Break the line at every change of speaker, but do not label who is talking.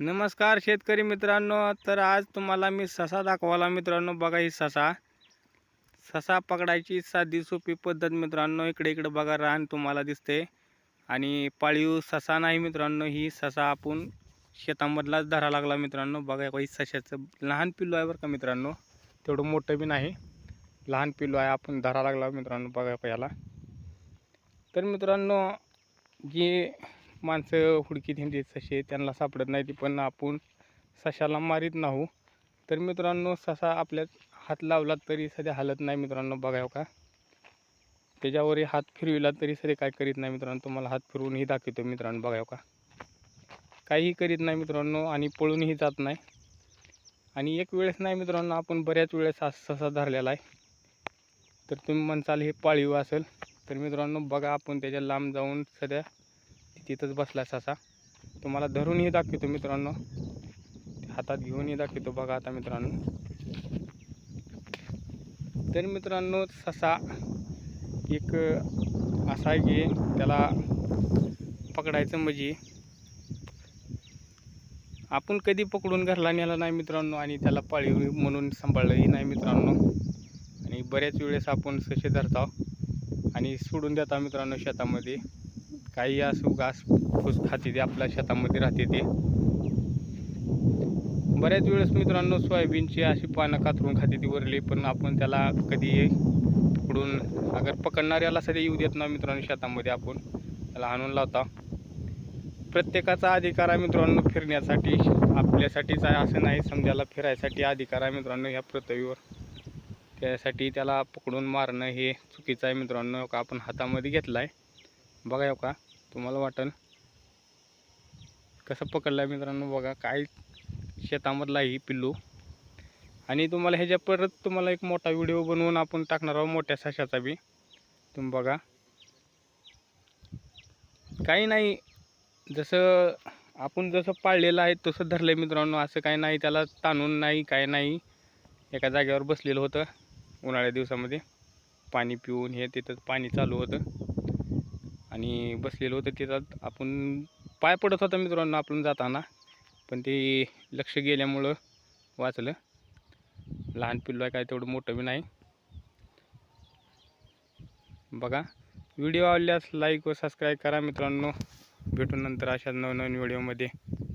नमस्कार शेतकरी मित्रांनो तर आज तुम्हाला मी ससा दाखवायला मित्रांनो. बघा ही ससा. ससा पकडायची साधी सोपी पद्धत मित्रांनो. इकडे इकडे बघा रान तुम्हाला दिसते. आणि पाळीव ससा नाही मित्रांनो ही ससा आपण शेतामधलाच धरा लागला मित्रांनो. बघा काही सशाचं लहान पिल्लू आहे बरं का मित्रांनो. तेवढं मोठं बी नाही. लहान पिल्लू आहे आपण धरा लागला मित्रांनो. बघा याला. तर मित्रांनो जी माणसं हुडकीत हिंडीत ससे त्यांना सापडत नाही ती पण आपण सशाला मारीत नाहू. तर मित्रांनो ससा आपल्या हात लावला तरी सध्या हालत नाही मित्रांनो बघाव हो का? त्याच्यावरही हात फिरविला तरी सध्या काय करीत नाही मित्रांनो तुम्हाला हात फिरवूनही दाखवतो मित्रांनो बघाव हो का? काहीही करीत नाही मित्रांनो आणि पळूनही जात नाही. आणि एक वेळेस नाही मित्रांनो आपण बऱ्याच वेळेस ससा धरलेला आहे. तर तुम्ही म्हणसाल हे पाळीव असेल तर मित्रांनो बघा आपण त्याच्या लांब जाऊन सध्या तिथंच बसला ससा. तुम्हाला धरूनही दाखवतो मित्रांनो. हातात घेऊनही दाखवतो बघा आता मित्रांनो. तर मित्रांनो ससा एक असा आहे की त्याला पकडायचं म्हणजे आपण कधी पकडून घरला नेला नाही मित्रांनो आणि त्याला पाळीव म्हणून सांभाळलंही नाही मित्रांनो. आणि बऱ्याच वेळेस आपण ससे धरतो आणि सोडून देता मित्रांनो शेतामध्ये. काही असू घास फूस खाते ते आपल्या शेतामध्ये राहते ते. बऱ्याच वेळेस मित्रांनो सोयाबीनची अशी पानं कातरून खाते ती वरली पण आपण त्याला कधी पकडून अगर पकडणाऱ्याला सध्या येऊ देत ना मित्रांनो शेतामध्ये आपण. त्याला आणून लावता. प्रत्येकाचा अधिकार आहे मित्रांनो फिरण्यासाठी. आपल्यासाठीच आहे असं नाही समजायला फिरायसाठी अधिकार आहे मित्रांनो ह्या पृथ्वीवर. त्यासाठी त्याला पकडून मारणं हे चुकीचं आहे मित्रांनो. का आपण हातामध्ये घेतला आहे बघा हो का? तुम्हाला वाटेल कसं पकडलं आहे मित्रांनो बघा काय शेतामधला ही पिल्लू. आणि तुम्हाला ह्याच्या परत तुम्हाला एक मोठा व्हिडिओ बनवून आपण टाकणार आहोत मोठ्या सशाचा बी. तुम्ही बघा. काही नाही जसं आपण जसं पाळलेलं आहे तसं धरलं आहे मित्रांनो असं काही नाही त्याला ताणून नाही काय नाही. एका जागेवर बसलेलं होतं उन्हाळ्या दिवसामध्ये. पाणी पिऊन हे तिथं पाणी चालू होतं. आणि बसलेलं होतं तिथं. आपण पाय पडत होता मित्रांनो आपण जाताना. पण ते लक्ष गेल्यामुळं वाचलं. लहान पिल्लू आहे काय तेवढं मोठं बी नाही. बघा व्हिडिओ आवडल्यास लाईक व सबस्क्राईब करा मित्रांनो. भेटून नंतर अशा नवनवीन व्हिडिओमध्ये.